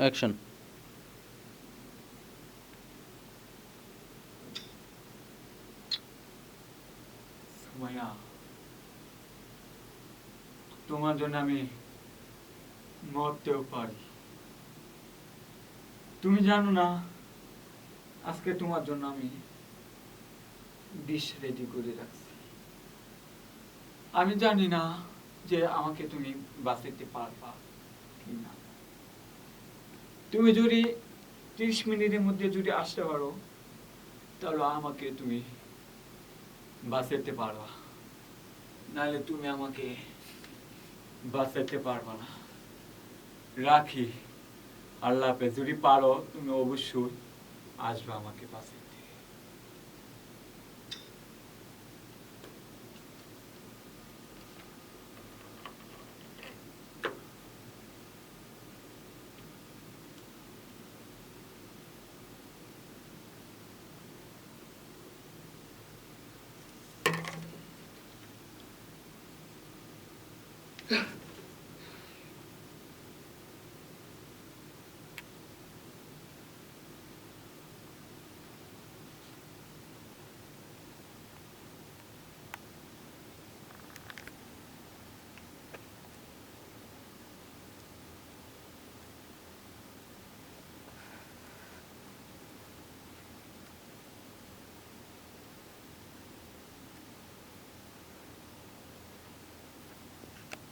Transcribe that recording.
Action তোমার জন্য আমি মরতেও পারি। তুমি জানো না, আজকে তোমার জন্য আমি বিষ রেডি করে রাখছি। আমি জানি না যে আমাকে তুমি বাঁচাতে পারবা। তুমি যদি তিরিশ মিনিটের মধ্যে যদি আসতে পারো, তাহলে আমাকে তুমি বাঁচাতে পারবা। নাহলে তুমি আমাকে বাঁচাতে পারবা না। রাখি, আল্লাহ যদি পারো, তুমি অবশ্যই আসবে আমাকে বাঁচাতে। Yeah.